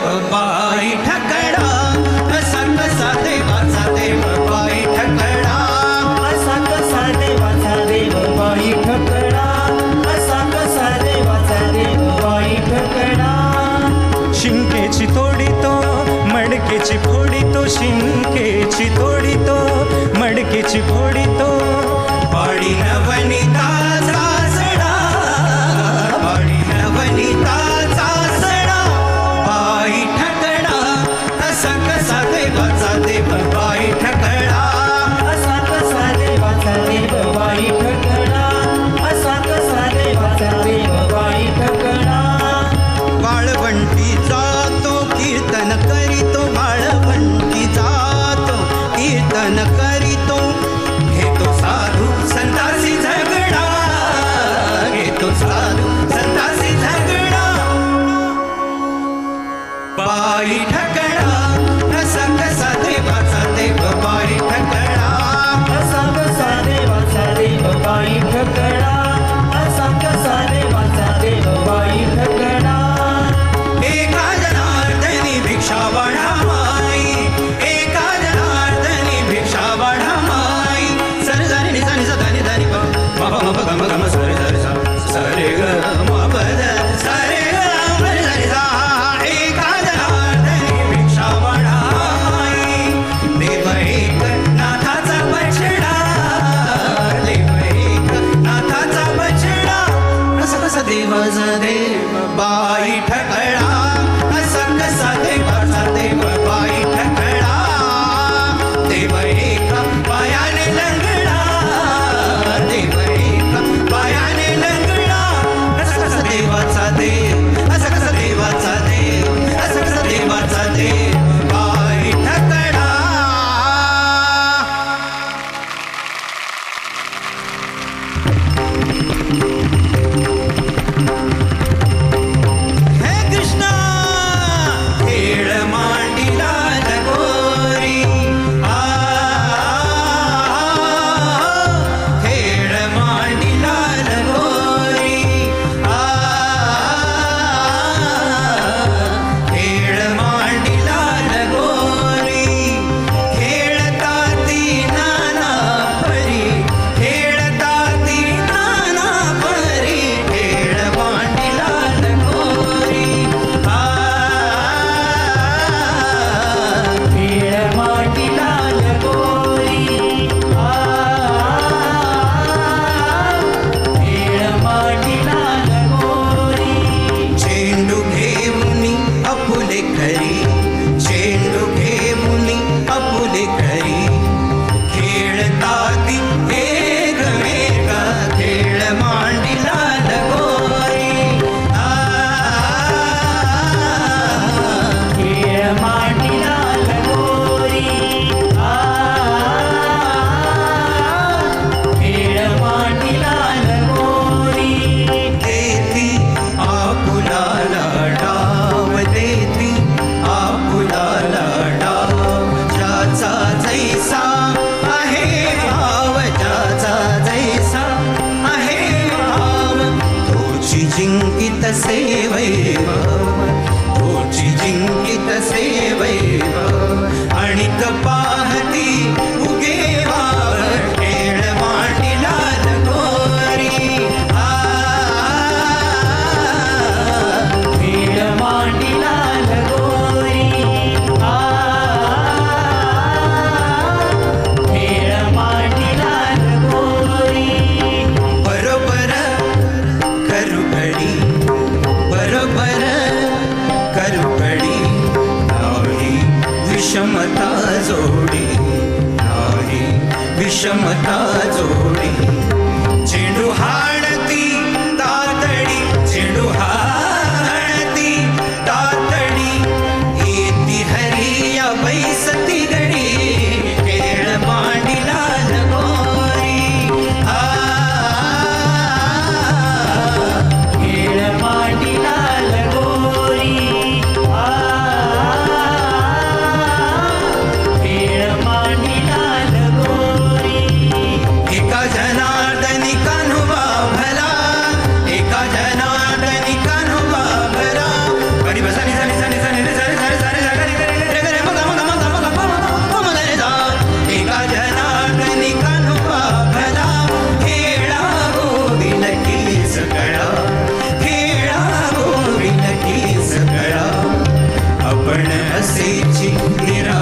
बाई ठकडा कसा कसा देवाचा देव बाई ठकडा कसा कसा देवाचा बाई ठकडा कसा कसा देवाचा बाई ठकडा शिंकेची तोडितो मडकेची फोडितो शिंकेची तोडितो मडकेची फोडितो. पाडी aceite irá